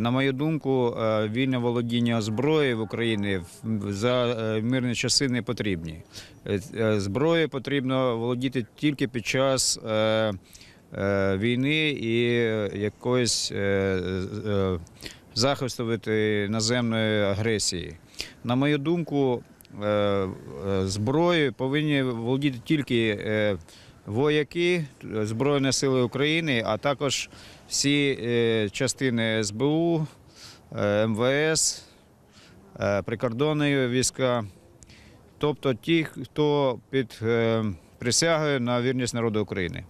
На мою думку, е, вільне володіння зброєю в Україні за е, мирні часи не потрібні. Е, Зброєю потрібно володіти тільки під час війни і якоїсь захисту від наземної агресії. На мою думку, зброєю повинні володіти тільки вояки Збройної сили України, а також всі е, частини СБУ, е, МВС, е, прикордонні війська, тобто ті, хто під присягою на вірність народу України.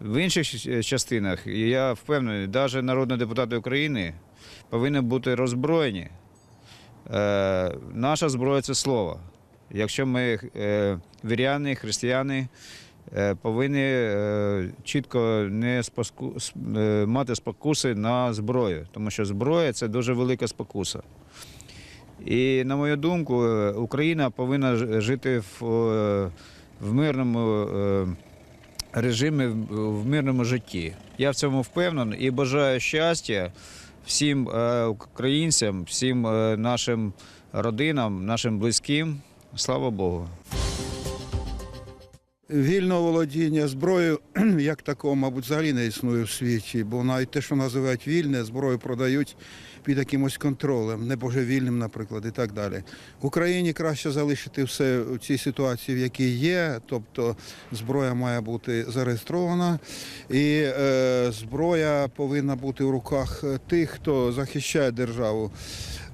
В інших частинах я впевнений, навіть народні депутати України повинні бути роззброєні. Наша зброя це слово. Якщо ми е, віряни, християни, повинні е, чітко не споску, е, мати спокуси на зброю, тому що зброя це дуже велика спокуса. І на мою думку, е, Україна повинна жити в, е, в мирному е, режимі, в мирному житті. Я в цьому впевнений і бажаю щастя всім е, українцям, всім е, нашим родинам, нашим близьким. Слава Богу. Вільного володіння зброєю як такого, мабуть, взагалі не існує в світі, бо навіть те, що називають вільне, зброю продають під якимось контролем, небожевільним, наприклад, і так далі. В Україні краще залишити все в цій ситуації, в якій є, тобто зброя має бути зареєстрована, і е, зброя повинна бути в руках тих, хто захищає державу.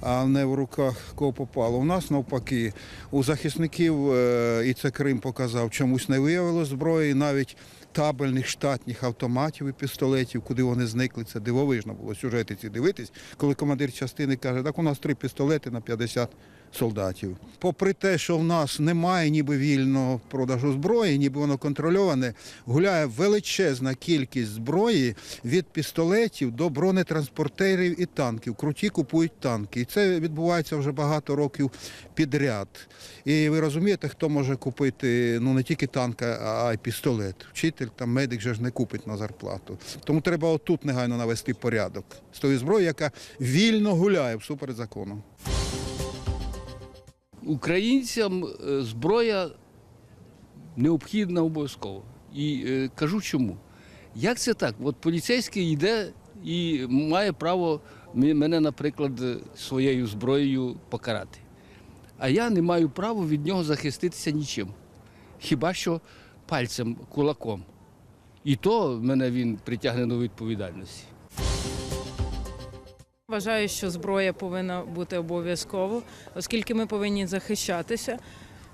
А не в руках кого попало. У нас навпаки, у захисників, е, і це Крим показав, чомусь не виявило зброї, навіть табельних штатних автоматів і пістолетів, куди вони зникли. Це дивовижно було сюжети ці дивитись, коли командир частини каже, так у нас три пістолети на 50 солдатів. Попри те, що в нас немає ніби вільного продажу зброї, ніби воно контрольоване, гуляє величезна кількість зброї від пістолетів до бронетранспортерів і танків. Круті купують танки. І це відбувається вже багато років підряд. І ви розумієте, хто може купити ну не тільки танк, а й пістолет. Вчитель там медик же ж не купить на зарплату. Тому треба отут негайно навести порядок з тою зброєю, яка вільно гуляє всуперед закону. Українцям е, зброя необхідна обов'язково. І е, кажу чому. Як це так? От поліцейський йде і має право мене, наприклад, своєю зброєю покарати. А я не маю права від нього захиститися нічим. Хіба що пальцем, кулаком. І то мене він притягне до відповідальності. Вважаю, що зброя повинна бути обов'язково, оскільки ми повинні захищатися.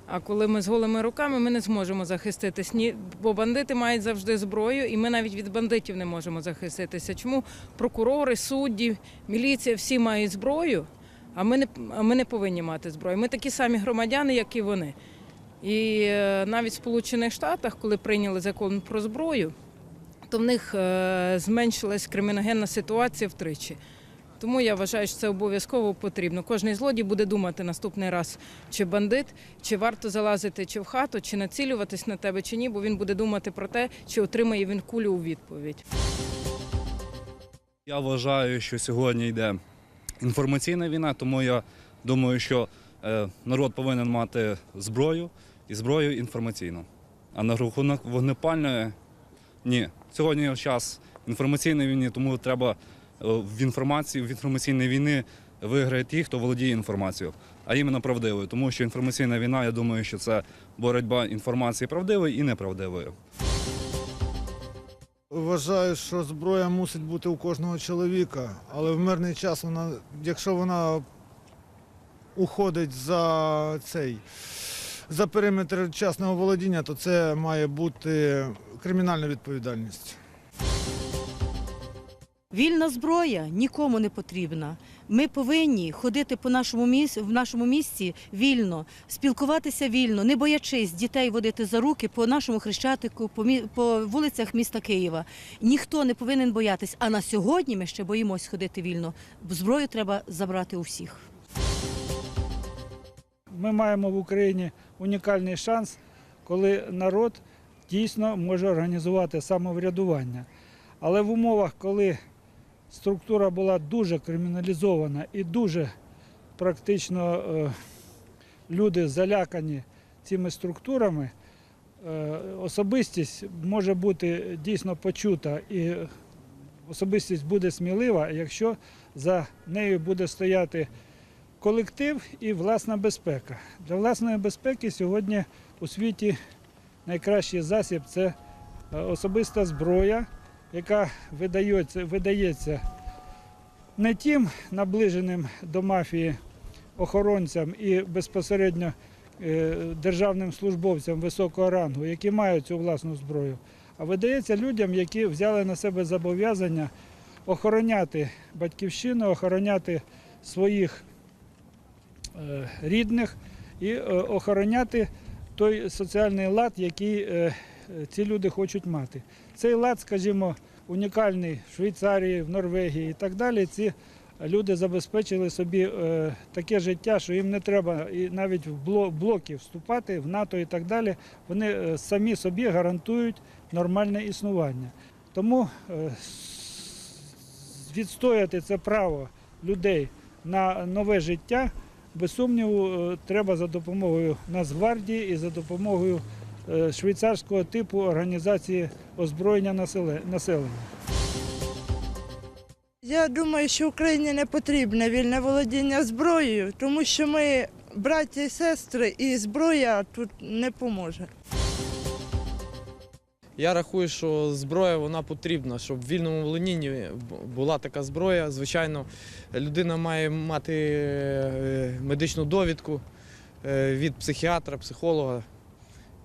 А коли ми з голими руками, ми не зможемо захиститись. Ні, бо бандити мають завжди зброю, і ми навіть від бандитів не можемо захиститися. Чому прокурори, судді, міліція всі мають зброю, а ми не, а ми не повинні мати зброю. Ми такі самі громадяни, як і вони. І е, навіть в Сполучених Штатах, коли прийняли закон про зброю, то в них е, зменшилась криміногенна ситуація втричі. Тому я вважаю, що це обов'язково потрібно. Кожний злодій буде думати наступний раз, чи бандит, чи варто залазити чи в хату, чи націлюватись на тебе, чи ні, бо він буде думати про те, чи отримає він кулю у відповідь. Я вважаю, що сьогодні йде інформаційна війна, тому я думаю, що е, народ повинен мати зброю і зброю інформаційну. А на рахунок вогнепальної ні. Сьогодні час інформаційної війни, тому треба в інформації, в інформаційній війни виграє ті, хто володіє інформацією, а іменно правдивою. Тому що інформаційна війна, я думаю, що це боротьба інформації правдивої і неправдивої. Вважаю, що зброя мусить бути у кожного чоловіка, але в мирний час вона, якщо вона уходить за цей за периметр частного володіння, то це має бути кримінальна відповідальність. Вільна зброя нікому не потрібна. Ми повинні ходити по нашому місці, в нашому місті вільно, спілкуватися вільно, не боячись дітей водити за руки по нашому хрещатику, по, мі- по вулицях міста Києва. Ніхто не повинен боятись. А на сьогодні ми ще боїмось ходити вільно. Зброю треба забрати у всіх. Ми маємо в Україні унікальний шанс, коли народ дійсно може організувати самоврядування. Але в умовах, коли структура була дуже криміналізована і дуже практично е, люди залякані цими структурами, е, особистість може бути дійсно почута і особистість буде смілива, якщо за нею буде стояти колектив і власна безпека. Для власної безпеки сьогодні у світі найкращий засіб це е, особиста зброя, яка видається, видається не тим наближеним до мафії охоронцям і безпосередньо е, державним службовцям високого рангу, які мають цю власну зброю, а видається людям, які взяли на себе зобов'язання охороняти батьківщину, охороняти своїх е, рідних і е, охороняти той соціальний лад, який ці люди хочуть мати. Цей лад, скажімо, унікальний в Швейцарії, в Норвегії і так далі. Ці люди забезпечили собі е, таке життя, що їм не треба навіть в бло- блоки вступати в НАТО і так далі. Вони е, самі собі гарантують нормальне існування. Тому е, відстояти це право людей на нове життя, без сумніву, треба за допомогою Нацгвардії і за допомогою швейцарського типу організації озброєння населення. Я думаю, що Україні не потрібне вільне володіння зброєю, тому що ми браття і сестри, і зброя тут не поможе. Я рахую, що зброя вона потрібна, щоб в вільному володінні була така зброя. Звичайно, людина має мати е, медичну довідку е, від психіатра, психолога,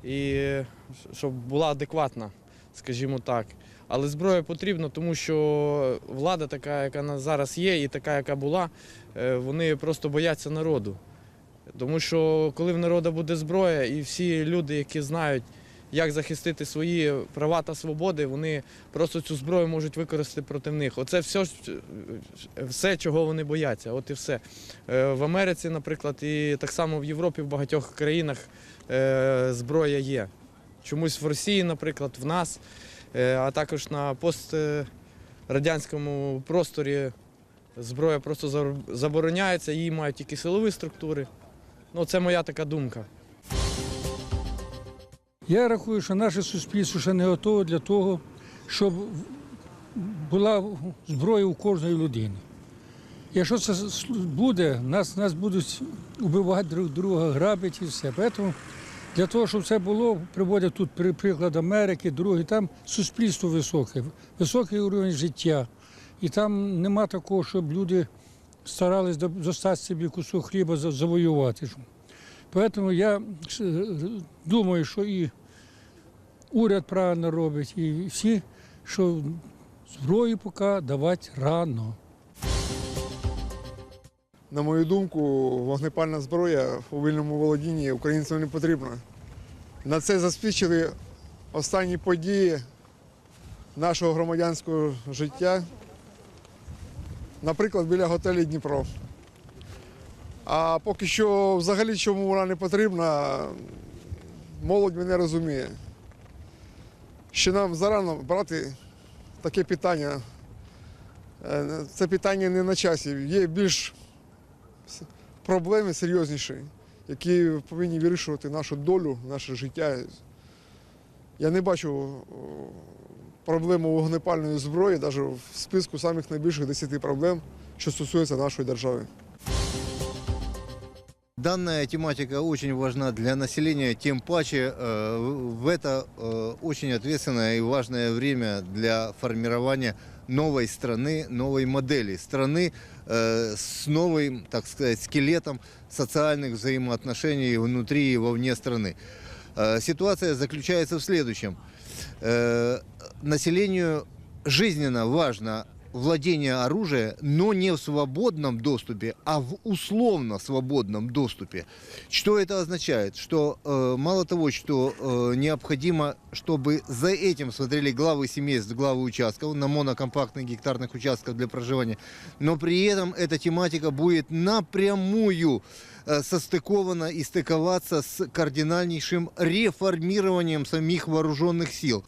і щоб була адекватна, скажімо так. Але зброя потрібна, тому що влада така, яка зараз є, і така, яка була, е, вони просто бояться народу. Тому що коли в народу буде зброя, і всі люди, які знають, як захистити свої права та свободи, вони просто цю зброю можуть використати проти них. Оце все, все чого вони бояться. От і все. Е, В Америці, наприклад, і так само в Європі, в багатьох країнах е, зброя є. Чомусь в Росії, наприклад, в нас, е, а також на пострадянському просторі зброя просто забороняється, її мають тільки силові структури. Ну, це моя така думка. Я рахую, що наше суспільство ще не готове для того, щоб була зброя у кожної людини. Якщо це буде, нас, нас будуть вбивати друг друга, грабити і все. Тому для того, щоб це було, приводять тут приклад Америки, другий, там суспільство високе, високий рівень життя. І там нема такого, щоб люди старались до- достати собі кусок хліба завоювати. Тому я е, думаю, що і уряд правильно робить, і всі, що зброю поки давати рано. На мою думку, вогнепальна зброя у вільному володінні українцям не потрібна. На це засвідчили останні події нашого громадянського життя, наприклад, біля готелю Дніпро. А поки що, взагалі, чому вона не потрібна, молодь мене розуміє. Що нам зарано брати таке питання. Е, Це питання не на часі. Є більш проблеми серйозніші, які повинні вирішувати нашу долю, наше життя. Я не бачу проблему вогнепальної зброї навіть в списку самих найбільших 10 проблем, що стосуються нашої держави. Данная тематика очень важна для населения, тем паче э, в это э, очень ответственное и важное время для формирования новой страны, новой модели страны э, с новым, так сказать, скелетом социальных взаимоотношений внутри и вовне страны. Э, Ситуация заключается в следующем. Э, Населению жизненно важно владение оружия, но не в свободном доступе, а в условно свободном доступе. Что это означает? Что э, мало того, что э, необходимо, чтобы за этим смотрели главы семейств, главы участков на монокомпактных гектарных участках для проживания, но при этом эта тематика будет напрямую э, состыкована и стыковаться с кардинальнейшим реформированием самих вооруженных сил.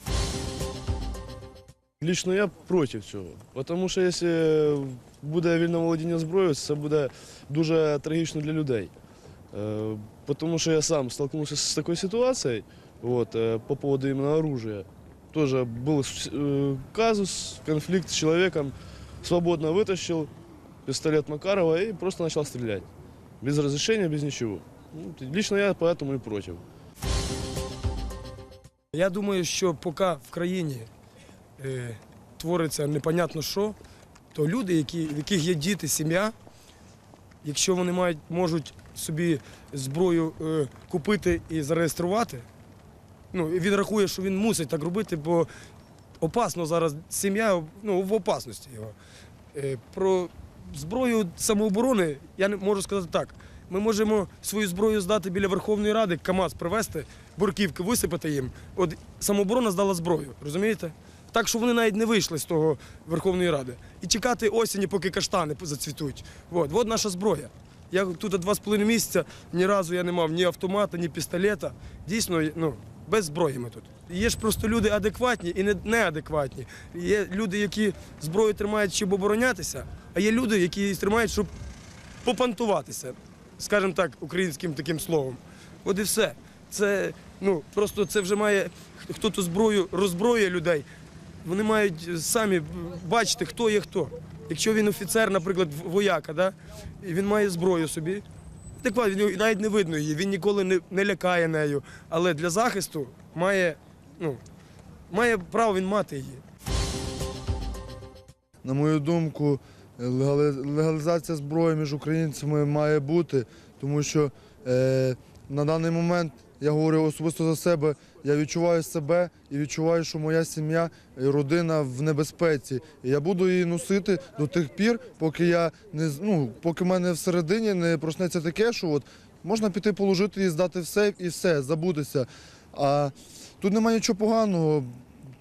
Лично я проти цього. Тому що якщо буде вільне володіння зброєю, це буде дуже трагічно для людей. Е, Тому що я сам столкнувся з такою ситуацією вот, е, по поводу именно оружия. Тоже был э, казус, конфликт с человеком, свободно вытащил пистолет Макарова и просто начал стрелять. Без разрешения, без ничего. Ну, лично я поэтому и против. Я думаю, що поки в країні е, твориться непонятно що, то люди, які, в яких є діти, сім'я, якщо вони мають, можуть собі зброю е, купити і зареєструвати, ну, він рахує, що він мусить так робити, бо опасно зараз сім'я ну, в опасності його. Е, про зброю самооборони я не можу сказати так. Ми можемо свою зброю здати біля Верховної Ради, КАМАЗ привезти, бурківки висипати їм. От самооборона здала зброю, розумієте? Так, що вони навіть не вийшли з того Верховної Ради. І чекати осені, поки каштани зацвітуть. От, от наша зброя. Я тут два з половиною місяця ні разу я не мав ні автомата, ні пістолета. Дійсно, ну, без зброї ми тут. Є ж просто люди адекватні і неадекватні. Є люди, які зброю тримають, щоб оборонятися, а є люди, які її тримають, щоб попантуватися, скажімо так, українським таким словом. От і все. Це ну просто це вже має хто ту зброю роззброює людей. Вони мають самі бачити, хто є хто. Якщо він офіцер, наприклад, вояка, да? і він має зброю собі. Так він навіть не видно її, він ніколи не, не лякає нею. Але для захисту має, ну, має право він мати її. На мою думку, легалізація зброї між українцями має бути, тому що е, на даний момент я говорю особисто за себе. Я відчуваю себе і відчуваю, що моя сім'я і родина в небезпеці. І я буду її носити до тих пір, поки я не ну, поки мене всередині не проснеться таке, що от можна піти положити і здати все і все, забутися. А тут немає нічого поганого.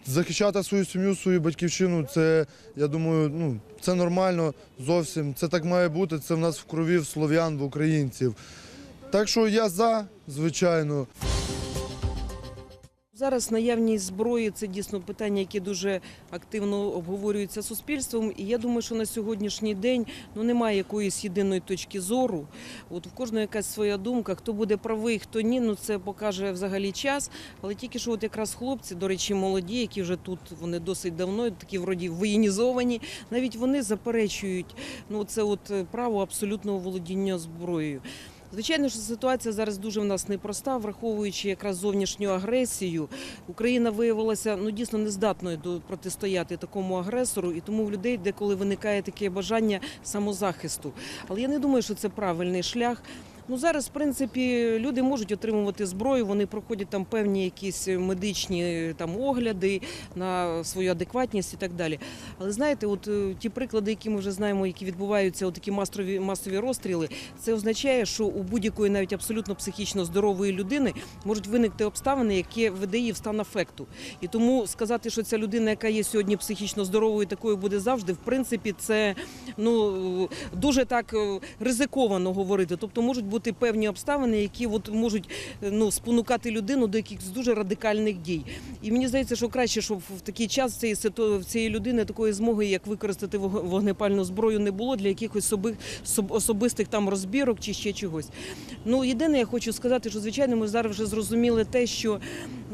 Захищати свою сім'ю, свою батьківщину, це я думаю, ну це нормально зовсім. Це так має бути. Це в нас в крові в слов'ян, в українців. Так що я за, звичайно. Зараз наявність зброї це дійсно питання, яке дуже активно обговорюється суспільством. І я думаю, що на сьогоднішній день ну немає якоїсь єдиної точки зору. От в кожного якась своя думка. Хто буде правий, хто ні, ну це покаже взагалі час. Але тільки що, от якраз хлопці, до речі, молоді, які вже тут вони досить давно, такі вроді воєнізовані, навіть вони заперечують ну це от е, право абсолютного володіння зброєю. Звичайно, що ситуація зараз дуже в нас непроста, враховуючи якраз зовнішню агресію. Україна виявилася ну дійсно нездатною до протистояти такому агресору, і тому в людей деколи виникає таке бажання самозахисту. Але я не думаю, що це правильний шлях. Ну зараз, в принципі, люди можуть отримувати зброю, вони проходять там певні якісь медичні там огляди на свою адекватність і так далі. Але знаєте, от е, ті приклади, які ми вже знаємо, які відбуваються, от такі масові масові розстріли, це означає, що у будь-якої навіть абсолютно психічно здорової людини можуть виникти обставини, які веде її в стан афекту. І тому сказати, що ця людина, яка є сьогодні психічно здоровою, такою буде завжди, в принципі, це ну дуже так е, ризиковано говорити. Тобто можуть бути певні обставини, які от можуть е, ну спонукати людину до якихось дуже радикальних дій. І мені здається, що краще, щоб в такий час цієї в цієї людини такої змоги, як використати вог- вогнепальну зброю, не було для якихось соби- соб- особистих там розбірок чи ще чогось. Ну єдине, я хочу сказати, що звичайно ми зараз вже зрозуміли те, що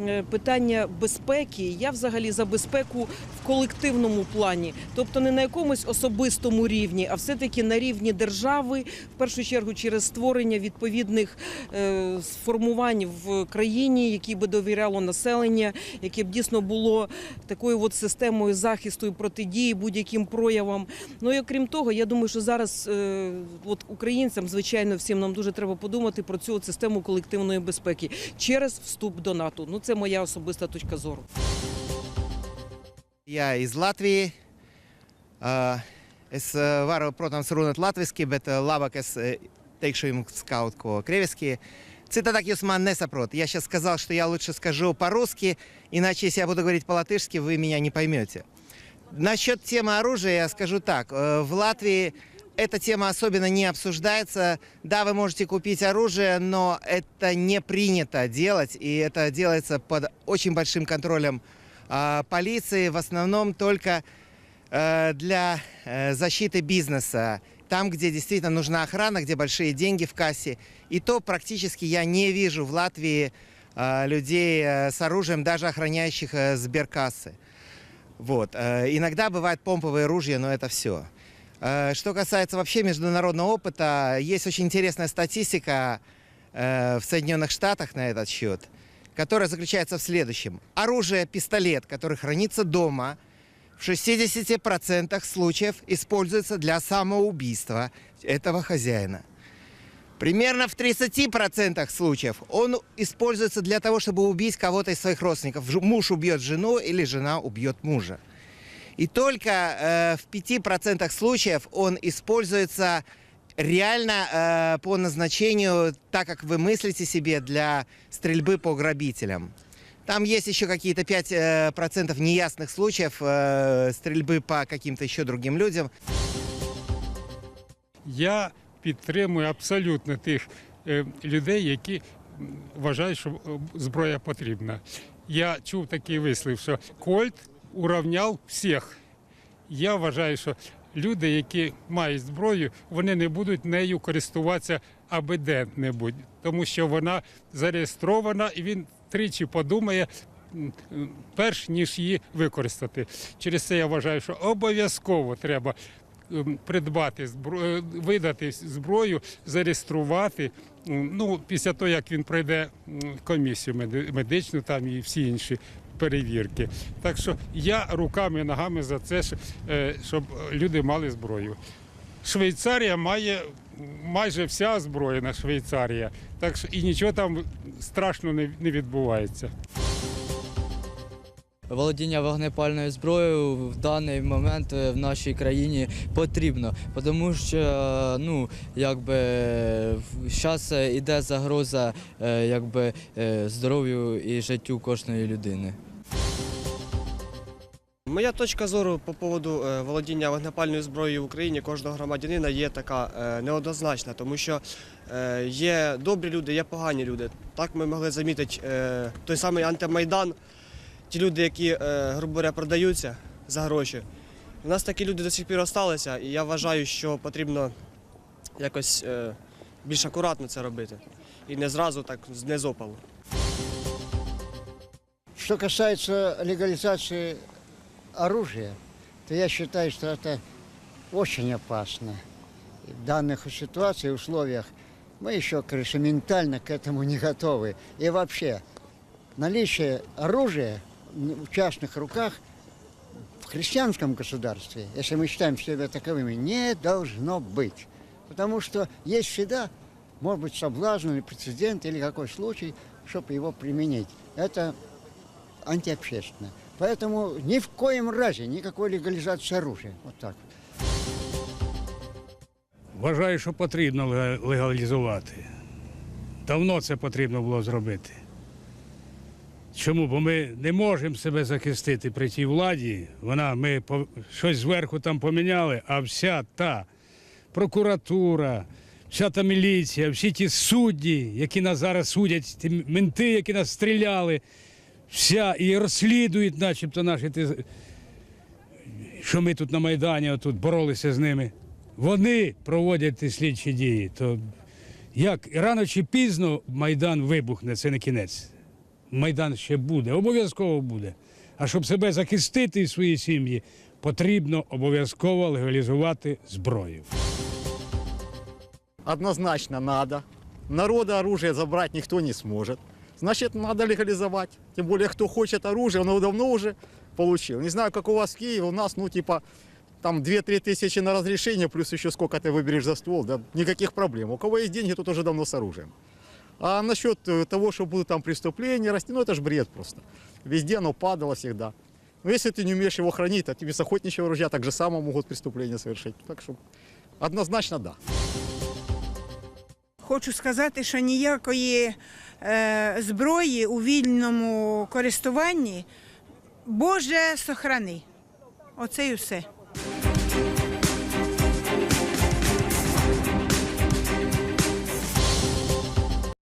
е, питання безпеки, я взагалі за безпеку в колективному плані, тобто не на якомусь особистому рівні, а все-таки на рівні держави, в першу чергу через створення відповідних е, сформувань в країні, які би довіряло населення, яке б дійсно було такою от системою захисту і протидії будь-яким проявам. Ну і окрім того, я думаю, що зараз е, от українцям, звичайно, всім нам дуже треба подумати про цю систему колективної безпеки через вступ до НАТО. Ну це моя особиста точка зору. Я із Латвії. Es varu, protams, runāt latviešu, bet labāk es uh, teikšu jums kaut ko krieviski. Цитатак jūs man nesaprotat. Я сейчас сказал, что я лучше скажу по-русски, иначе если я буду говорить по-латышски, вы меня не поймете. Насчет темы оружия я скажу так. Э, В Латвии эта тема особенно не обсуждается. Да, вы можете купить оружие, но это не принято делать, и это делается под очень большим контролем а полиции в основном только э, для э, защиты бизнеса. Там, где действительно нужна охрана, где большие деньги в кассе. И то практически я не вижу в Латвии э, людей э, с оружием, даже охраняющих э, сберкассы. Вот. Э, Иногда бывают помповые ружья, но это все. Что касается вообще международного опыта, есть очень интересная статистика э, в Соединенных Штатах на этот счет, которая заключается в следующем. Оружие, пистолет, который хранится дома, в 60% случаев используется для самоубийства этого хозяина. Примерно в 30% случаев он используется для того, чтобы убить кого-то из своих родственников. Муж убьет жену или жена убьет мужа. И только э, в 5% случаев он используется реально э, по назначению, так как вы мыслите себе, для стрельбы по грабителям. Там есть еще какие-то 5% э, процентов неясных случаев э, стрельбы по каким-то еще другим людям. Я підтримую абсолютно тих е, людей, які м, вважають, що е, зброя потрібна. Я чув такий вислів, що Кольт уравняв всіх. Я вважаю, що люди, які мають зброю, вони не будуть нею користуватися аби де-небудь, тому що вона зареєстрована і він тричі подумає. Перш ніж її використати. Через це я вважаю, що обов'язково треба придбати зброю, видати зброю, зареєструвати. Ну, після того, як він пройде комісію медичну там і всі інші перевірки. Так що я руками і ногами за це, е, щоб люди мали зброю. Швейцарія має майже вся озброєна Швейцарія, так що і нічого там страшного не, відбувається. Володіння вогнепальною зброєю в даний момент е, в нашій країні потрібно, тому що е, ну, якби зараз йде загроза е, якби, е, здоров'ю і життю кожної людини. Моя точка зору по поводу е, володіння вогнепальною зброєю в Україні кожного громадянина є така е, неоднозначна, тому що е, є добрі люди, є погані люди. Так ми могли замітити той самий антимайдан, ті люди, які, грубо говоря, продаються за гроші. У нас такі люди до сих пір залишилися, і я вважаю, що потрібно якось більш акуратно це робити. І не зразу так не з опалу. Что касается легализации оружия, то я считаю, что это очень опасно. В данных ситуациях, условиях мы еще, конечно, ментально к этому не готовы. И вообще, наличие оружия в частных руках в христианском государстве, если мы считаем себя таковыми, не должно быть. Потому что есть всегда, может быть, соблазн или прецедент, или какой случай, чтобы его применить. Это антиобщественно. Поэтому ни в коем разе никакой легализации оружия. Вот так. Вважаю, що потрібно легалізувати. Давно це потрібно було зробити. Чому? Бо ми не можемо себе захистити при тій владі. Вона, ми щось зверху там поміняли, а вся та прокуратура, вся та міліція, всі ті судді, які нас зараз судять, ті менти, які нас стріляли, вся і розслідують, начебто наші ті що ми тут на Майдані тут боролися з ними. Вони проводять слідчі дії. То як рано чи пізно Майдан вибухне, це не кінець. Майдан ще буде, обов'язково буде. А щоб себе захистити і свої сім'ї, потрібно обов'язково легалізувати зброю. Однозначно надо. Народа оружие забрать никто не сможет Значит, надо легализовать. Тем более, кто хочет оружие, он его давно уже получил. Не знаю, как у вас в Киеве, у нас, ну, типа, там 2-3 тысячи на разрешение, плюс еще сколько ты выберешь за ствол, да, никаких проблем. У кого есть деньги, тот уже давно с оружием. А насчет э, того, что будут там преступления расти, ну, это же бред просто. Везде оно падало всегда. Но если ты не умеешь его хранить, то тебе с охотничьего ружья так же само могут преступления совершить. Так что однозначно да. Хочу сказати, що ніякої е, зброї у вільному користуванні Боже сохрани. Оце і все.